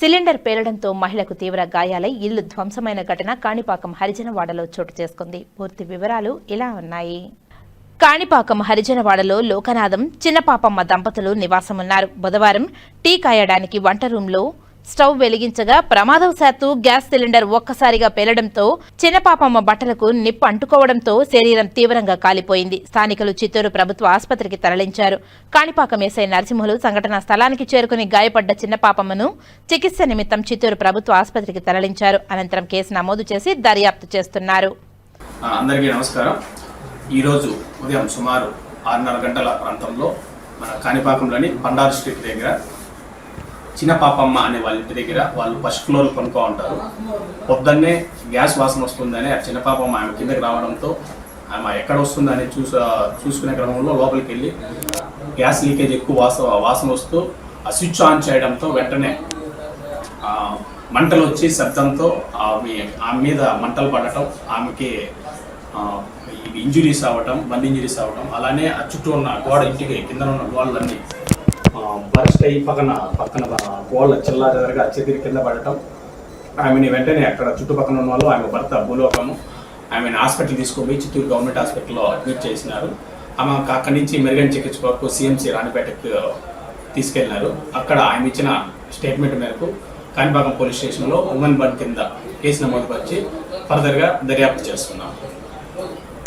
Cylinder పేలడంతో మహిళకు తీవ్ర గాయాలై ఇల్లు ధ్వంసమైన ఘటన కాణిపాకం హరిజనవాడలో చోటు చేసుకుంది. పూర్తి వివరాలు ఇలా ఉన్నాయి. కాణిపాకం హరిజనవాడలో లోకనాథం చిన్నపాపమ్మ దంపతులు నివాసమున్నారు. బుధవారం టీ కాయడానికి వంట రూంలో స్టవ్ వెలిగించగా ప్రమాదవశాత్తు గ్యాస్ సిలిండర్ ఒక్కసారిగా పేలడంతో చిన్నపాపమ్మ బట్టలకు నిప్పు అంటుకోవడంతో శరీరం తీవ్రంగా కాలిపోయింది. స్థానికులు చిత్తూరు ప్రభుత్వ ఆసుపత్రికి తరలించారు. కాణిపాకం ఎస్ఐ నరసింహులు సంఘటనా స్థలానికి చేరుకుని గాయపడ్డ చిన్నపాపమ్మను చికిత్స నిమిత్తం చిత్తూరు ప్రభుత్వ ఆసుపత్రికి తరలించారు. అనంతరం కేసు నమోదు చేసి దర్యాప్తు చేస్తున్నారు. అందరికీ నమస్కారం. ఈరోజు ఉదయం సుమారు ఆరున్నర గంటల ప్రాంతంలో మన కాణిపాకంలోని బండారు స్ట్రీట్ దగ్గర చిన్న పాపమ్మ అనే వాళ్ళ ఇంటి దగ్గర వాళ్ళు ఫస్ట్ ఫ్లోర్ కొనుక్కో ఉంటారు పొద్దున్నే గ్యాస్ వాసన వస్తుందని ఆ చిన్న పాపమ్మ ఆమె కిందకి రావడంతో ఆమె ఎక్కడ వస్తుందని చూసు చూసుకునే క్రమంలో లోపలికి వెళ్ళి గ్యాస్ లీకేజ్ ఎక్కువ వాస వాసన వస్తూ ఆ స్విచ్ ఆన్ చేయడంతో వెంటనే మంటలు వచ్చి శబ్దంతో ఆమె ఆమె మీద మంటలు పడటం ఆమెకి ఇవి ఇంజురీస్ అవ్వటం బండి ఇంజురీస్ అవ్వటం అలానే ఆ చుట్టూ ఉన్న గోడ ఇంటికి కింద ఉన్న గోడలన్నీ బరస్ట్ అయ్యి పక్కన పక్కన గోడల చిల్లారెదరగా చెదిరి కింద పడటం. ఆమెని వెంటనే అక్కడ చుట్టుపక్కల ఉన్న వాళ్ళు ఆమె భర్త భూలోకము ఆమెను హాస్పిటల్ తీసుకుపోయి చిత్తూరు గవర్నమెంట్ హాస్పిటల్లో అడ్మిట్ చేసినారు. ఆమె అక్కడి నుంచి మెరుగైన చికిత్స కొరకు సిఎంసి రాణిపేటకు తీసుకెళ్ళినారు. అక్కడ ఆయన ఇచ్చిన స్టేట్మెంట్ మేరకు కాణిపాకం పోలీస్ స్టేషన్లో ఉమెన్ బంద్ కింద కేసు నమోదు పరిచి ఫర్దర్గా దర్యాప్తు చేస్తున్నాం.